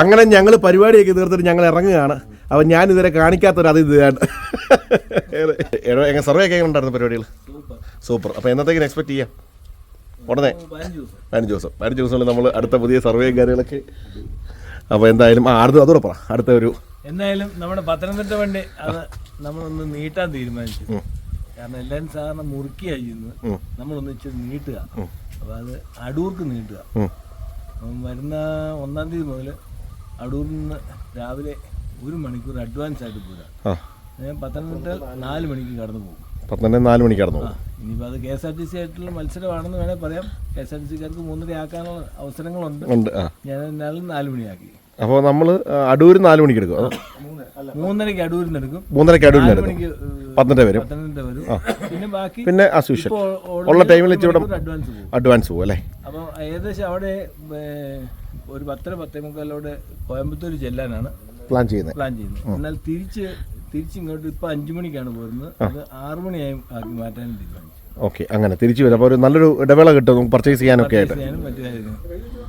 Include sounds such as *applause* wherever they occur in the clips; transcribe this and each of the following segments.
അങ്ങനെ ഞങ്ങൾ പരിപാടിയൊക്കെ തീർത്തിട്ട് ഞങ്ങൾ ഇറങ്ങുകയാണ്. അപ്പം ഞാൻ ഇതുവരെ കാണിക്കാത്തൊരു അതിഥിയാണ് എടോ, എങ്ങനെ സർവേ ഒക്കെ എങ്ങനെ ഉണ്ടായിരുന്നു പരിപാടികൾ സൂപ്പർ അപ്പോൾ എന്നത്തേക്കും എക്സ്പെക്ട് ചെയ്യാം? ഉടനെ. പതിനഞ്ച് ദിവസം. പതിനഞ്ച് ദിവസങ്ങളിൽ നമ്മൾ അടുത്ത പുതിയ സർവേ കാര്യങ്ങളൊക്കെ. അപ്പോൾ എന്തായാലും ആ അടുത്ത അതോടെ പറ. അടുത്ത ഒരു എന്തായാലും നമ്മുടെ പത്തനംതിട്ട വണ്ടി അത് നമ്മളൊന്ന് നീട്ടാൻ തീരുമാനിച്ചു. കാരണം എല്ലാവരും സാധാരണ മുറുക്കിയായി ചെയ്യുന്നത്. നമ്മളൊന്ന് ഇച്ചിരി നീട്ടുക. അപ്പോൾ അത് അടൂർക്ക് നീട്ടുക. വരുന്ന ഒന്നാം തീയതി മുതൽ അടൂരിൽ നിന്ന് രാവിലെ ഒരു മണിക്കൂർ അഡ്വാൻസ് ആയിട്ട് പോരാ. ഞാൻ പത്തനംതിട്ട നാല് മണിക്ക് കടന്നു പോകും. പത്തനംതിട്ട നാല് മണിക്ക് കടന്നു പോകും. ഇനിയിപ്പോൾ അത് K S R T C ആയിട്ടുള്ള മത്സരമാണെന്ന് വേണേൽ പറയാം. കെ എസ് ആർ ടി സിക്കാർക്ക് മൂന്നര ആക്കാനുള്ള അവസരങ്ങളുണ്ട്. ഞാൻ എന്നാലും നാല് മണിയാക്കി. അപ്പോൾ നമ്മൾ അടൂർ നാല് മണിക്ക് എടുക്കും. മൂന്നരക്ക് മൂന്നരയ്ക്ക് അടൂരിൽ നിന്ന് എടുക്കും. മൂന്നരക്ക് അടൂരിൽ നിന്ന് എടുക്കും. പത്തനംതിട്ട വരും. പത്തനംതിട്ട വരും. പിന്നെ ബാക്കി പിന്നെ ഇപ്പോൾ ഉള്ള ടൈമിൽ ഇച്ചിരി അഡ്വാൻസ് പോകും. അഡ്വാൻസ് പോകും അല്ലേ? അപ്പോൾ ഏകദേശം അവിടെ ഒരു പത്തര പത്തേ മുക്കാലോടെ കോയമ്പത്തൂർ ചെല്ലാനാണ് പ്ലാൻ ചെയ്യുന്നത്. പ്ലാൻ ചെയ്യുന്നത്. എന്നാൽ തിരിച്ച് തിരിച്ചിങ്ങോട്ട് ഇപ്പം അഞ്ചു മണിക്കാണ് പോരുന്നത്. അത് ആറു മണിയായി ആക്കി മാറ്റാനും തീരുമാനിച്ചു. ഓക്കെ അങ്ങനെ തിരിച്ചു വരും. അപ്പോൾ ഒരു നല്ലൊരു ഇടവേള കിട്ടും പർച്ചേസ് ചെയ്യാനൊക്കെ ആയിട്ട്.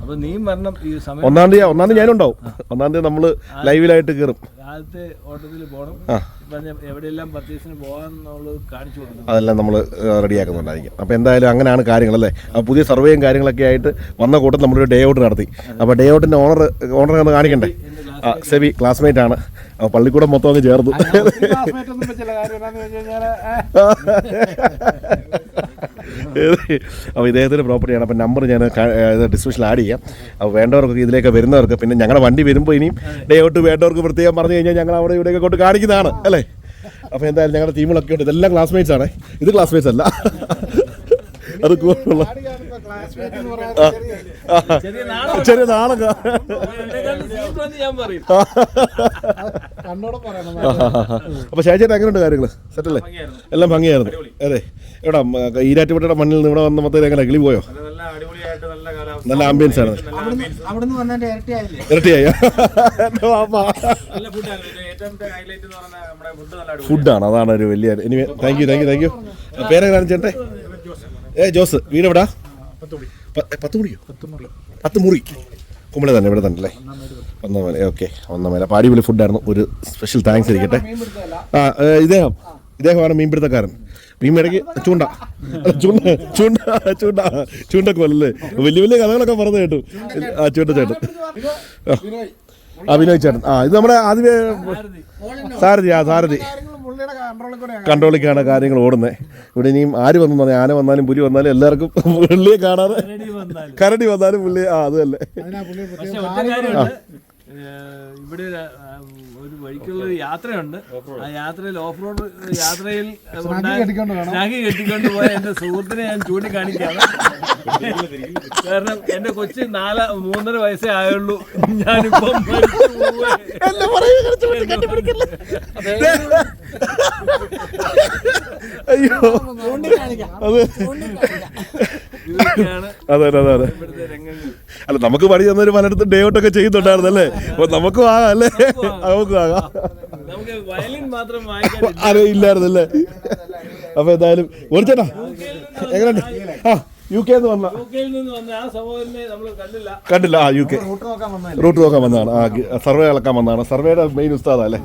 വരണം ഈ സമയം ഒന്നാം തീയതി ഒന്നാം തീയതി ഞാനുണ്ടാവും. ഒന്നാം തീയതി നമ്മൾ ലൈവിലായിട്ട് കയറും ഓട്ടത്തിൽ പോകണം ആ. പറഞ്ഞ എവിടെയെല്ലാം പർച്ചേസിന് പോകാമെന്നുള്ളത് കാണിച്ചു കൊടുക്കണം. അതെല്ലാം നമ്മൾ റെഡിയാക്കുന്നുണ്ടായിരിക്കും. അപ്പോൾ എന്തായാലും അങ്ങനെയാണ് കാര്യങ്ങൾ അല്ലേ അപ്പോൾ പുതിയ സർവേയും കാര്യങ്ങളൊക്കെ ആയിട്ട് വന്ന കൂട്ടം നമ്മളൊരു ഡേ ഔട്ട് നടത്തി. അപ്പോൾ ഡേ ഔട്ടിന്റെ ഓണർ ഓണർ ഒന്ന് കാണിക്കണ്ടേ? ആ സെബി ക്ലാസ്മേറ്റ് ആണ്. അപ്പോൾ പള്ളിക്കൂടം മൊത്തം അങ്ങ് ചേർന്നു. *laughs* അപ്പോൾ ഇദ്ദേഹത്തിന്റെ പ്രോപ്പർട്ടിയാണ്. അപ്പോൾ നമ്പർ ഞാൻ ഡിസ്ക്രിപ്ഷനിൽ ആഡ് ചെയ്യാം. അപ്പോൾ വേണ്ടവർക്ക് ഇതിലേക്ക് വരുന്നവർക്ക് പിന്നെ ഞങ്ങളുടെ വണ്ടി വരുമ്പോൾ ഇനിയും ഡേ ഔട്ട് വേണ്ടവർക്ക് പ്രത്യേകം പറഞ്ഞു കഴിഞ്ഞാൽ ഞങ്ങൾ അവിടെ ഇവിടെയൊക്കെ കൊണ്ട് കാണിക്കുന്നതാണ് അല്ലേ? അപ്പോൾ എന്തായാലും ഞങ്ങളുടെ ടീമുകളൊക്കെ ഉണ്ട്. ഇതെല്ലാം ക്ലാസ്മേറ്റ്സ് ആണ്. ഇത് ക്ലാസ്മേറ്റ്സ് അല്ല. അത് കൂടുതലുള്ള ചെറിയ നാളെ ചെറിയ നാളൊക്കെ അപ്പോൾ ഷാജേട്ടൻ എങ്ങനെയുണ്ട് കാര്യങ്ങൾ സെറ്റല്ലേ? എല്ലാം ഭംഗിയായിരുന്നു. അതെ. എവിടെ ഈരാറ്റുപേട്ടയുടെ മണ്ണിൽ നിന്ന് ഇവിടെ വന്ന മൊത്തം എങ്ങനെ? കിളി പോയോ? നല്ല അടിപൊളിയായിട്ട് നല്ല കാലാവസ്ഥ. നല്ല ആംബിയൻസ് ആണ്. ഇരട്ടിയായി? എന്റെ *laughs* വാപ്പ. നല്ല ഫുഡായിരുന്നു ഏറ്റവും ഹൈലൈറ്റ് എന്ന് പറഞ്ഞാൽ നമ്മുടെ ഫുഡ് നല്ല അടിപൊളി ഫുഡാണ് അതാണ് ഒരു വലിയ ഇനി thank you thank you thank you പേരെങ്ങനെ ചേട്ടേ ഏ ജോസ്. വീട് എവിടാ പത്ത് മുറിയോ പത്ത് മുറി കുമ്പള തന്നെ ഇവിടെ തന്നെ അല്ലേ ഒന്നമല ഓക്കെ ഒന്നമല അപ്പോൾ അടിപൊളി ഫുഡായിരുന്നു ഒരു സ്പെഷ്യൽ താങ്ക്സ് ഇരിക്കട്ടെ. ആ ഇദ്ദേഹം. ഇദ്ദേഹമാണ് മീൻപിടുത്തക്കാരൻ. മീൻ ഇടയ്ക്ക് ചൂണ്ട. ചൂണ്ട ചൂണ്ട ചൂണ്ട ചൂണ്ട ചൂണ്ടക്കോലല്ലേ വലിയ വലിയ കഥകളൊക്കെ പറഞ്ഞു കേട്ടു. ആ ചൂണ്ട ചേട്ടൻ. ആ. ചേട്ടൻ. ആ ഇത് നമ്മുടെ ആദ്യമേ സാരഥി. ആ സാരഥി. കൺട്രോളിലേക്കാണ് കാര്യങ്ങൾ ഓടുന്നത്. ഇവിടെ ഇനിയും ആര് വന്നു പറഞ്ഞാൽ ആന വന്നാലും പുലി വന്നാലും എല്ലാവർക്കും പുള്ളിയെ കാണാതെ കരടി വന്നാലും. പുള്ളി ആ അത് തന്നെ. ഇവിടെ ഒരു, വഴിക്കുള്ള ഒരു യാത്രയുണ്ട്. ആ യാത്രയിൽ ഓഫ് റോഡ് യാത്രയിൽ. *laughs* സ്നാഗി കെട്ടിക്കൊണ്ട് പോയ എന്റെ സുഹൃത്തിനെ ഞാൻ ചൂണ്ടിക്കാണിക്കാണ് കാരണം എന്റെ കൊച്ച് നാല മൂന്നര വയസ്സേ ആയുള്ളൂ. ഞാനിപ്പം. അയ്യോ. അതെ. അതെ അതെ അല്ല നമുക്ക് പണി തന്നൊരു പലയിടത്തും ഡേ ഔട്ട് ഒക്കെ ചെയ്യുന്നുണ്ടായിരുന്നു അല്ലേ അപ്പൊ നമുക്കും ആകാം അല്ലേ? നമുക്കും ആകാം. ഇല്ലായിരുന്നല്ലേ? അപ്പൊ എന്തായാലും ഓടിച്ചേട്ടാ എങ്ങനെയുണ്ട്? ആ യു കെ എന്ന് കണ്ടില്ല. ആ യു കെ റൂട്ട് നോക്കാൻ വന്നതാണ്. ആ സർവേ ഇളക്കാൻ വന്നതാണ്. സർവേയുടെ മെയിൻ ഉസ്താദാ അല്ലേ?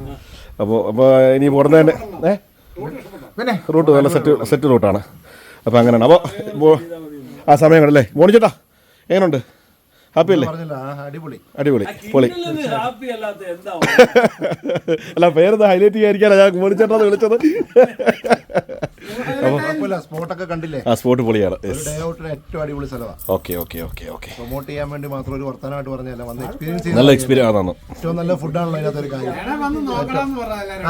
അപ്പോൾ അപ്പോൾ ഇനി ഉടനെ തന്നെ ഏ? റൂട്ട് നല്ല സെറ്റ് സെറ്റ് റൂട്ടാണ്. അപ്പോൾ അങ്ങനെയാണ്. അപ്പോൾ ആ സമയം കണ്ടല്ലേ? മോണിച്ചേട്ടാ എങ്ങനെയുണ്ട്? ഹാപ്പി അല്ലേ അടിപൊളി. അടിപൊളി പൊളി. ഹാപ്പി അല്ലാത്ത എന്താ *laughs* അല്ല പേരത് ഹൈലൈറ്റ് ചെയ്യാതിരിക്കാനാണ് ഞാൻ മോണിച്ചേട്ടാന്ന് വിളിച്ചത്. സ്പോട്ടൊക്കെ കണ്ടില്ലേ? ആ സ്പോട്ട് പൊളിയാണ്. ഒരു ഡേ ഔട്ടിന് ഏറ്റവും അടിപൊളി സ്ഥലമാണ് okay okay okay okay. Promote ചെയ്യാൻ വേണ്ടി മാത്രം ഒരു വർത്തമാനമായിട്ട് പറഞ്ഞല്ല വന്ന് എക്സ്പീരിയൻസ് നല്ല എക്സ്പീരിയൻസ് ആണ്. ഏറ്റവും നല്ല ഫുഡാണല്ലോ അതിനകത്ത് ഒരു കാര്യം.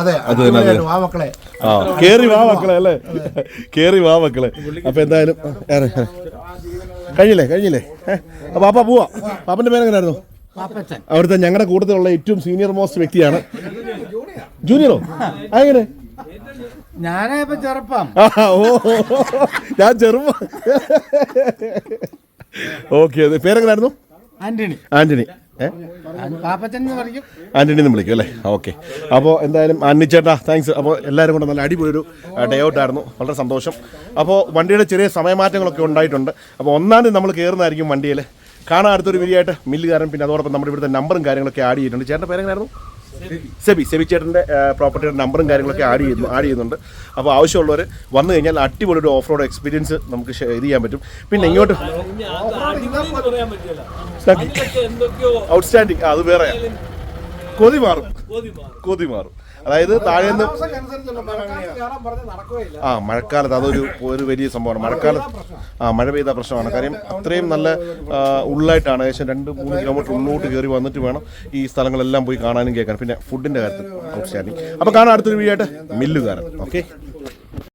അതെ അത് തന്നെ, അത് അടിപൊളിയായിട്ട് വാ മക്കളെ. ആ കേറി വാ മക്കളെ അല്ലേ? കേറി വാ മക്കളെ. അപ്പൊ എന്തായാലും. കഴിഞ്ഞില്ലേ കഴിഞ്ഞില്ലേ? ഏഹ് പാപ്പ പോവാ. പാപ്പന്റെ പേരെങ്ങനായിരുന്നു? അവിടുത്തെ ഞങ്ങളുടെ കൂട്ടത്തിലുള്ള ഏറ്റവും സീനിയർ മോസ്റ്റ് വ്യക്തിയാണ്. ജൂനിയറോ അങ്ങനെ ഞാനേ ചെറുപ്പം. ഓ. ഞാൻ ചെറുപ്പം. ഓക്കെ പേരെങ്ങനായിരുന്നു? ആന്റണി ആന്റണി ആന്റണി എന്ന് വിളിക്കും അല്ലേ ഓക്കെ അപ്പോൾ എന്തായാലും ആന്റണി ചേട്ടാ താങ്ക്സ് അപ്പോൾ എല്ലാവരും കൂടെ നല്ല അടിപൊളി ഒരു ഡേ ഔട്ട് ആയിരുന്നു വളരെ സന്തോഷം അപ്പോൾ വണ്ടിയുടെ ചെറിയ സമയമാറ്റങ്ങളൊക്കെ ഉണ്ടായിട്ടുണ്ട് അപ്പോൾ ഒന്നാം തീയതി നമ്മൾ കയറുന്നതായിരിക്കും വണ്ടിയിൽ കാണാൻ അടുത്തൊരു വീഡിയോ മില്ലുകാരൻ പിന്നെ അതോടൊപ്പം നമ്മുടെ ഇവിടുത്തെ നമ്പറും കാര്യങ്ങളൊക്കെ ആഡ് ചെയ്തിട്ടുണ്ട് ചേട്ടന്റെ പേരെങ്ങനായിരുന്നു സെബി സെബി ചേട്ടന്റെ പ്രോപ്പർട്ടിയുടെ നമ്പറും കാര്യങ്ങളൊക്കെ ആഡ് ചെയ്യുന്നു ആഡ് ചെയ്യുന്നുണ്ട് അപ്പോൾ ആവശ്യമുള്ളവർ വന്നു കഴിഞ്ഞാൽ അടിപൊളി ഒരു ഓഫ് റോഡ് എക്സ്പീരിയൻസ് നമുക്ക് ഷെയർ ഇത് ചെയ്യാൻ പറ്റും പിന്നെ ഇങ്ങോട്ട് ഔട്ട്സ്റ്റാൻഡിങ് അത് വേറെ. കൊതി മാറും. കൊതി മാറും. അതായത് താഴെ ആ മഴക്കാലത്ത് അതൊരു ഒരു വലിയ സംഭവമാണ്. മഴക്കാലത്ത് ആ മഴ പെയ്ത പ്രശ്നമാണ്. കാര്യം അത്രയും നല്ല ഉള്ളായിട്ടാണ് ഏകദേശം രണ്ട് മൂന്ന് കിലോമീറ്റർ ഉള്ളോട്ട് കയറി വന്നിട്ട് വേണം ഈ സ്ഥലങ്ങളെല്ലാം പോയി കാണാനും കേൾക്കാനും പിന്നെ ഫുഡിന്റെ കാര്യത്തിൽ ഔട്ട്സ്റ്റാൻഡിങ് അപ്പോൾ കാണാൻ അടുത്തൊരു വീഡിയോ ആയിട്ട്. മില്ലുകാരൻ. ഓക്കെ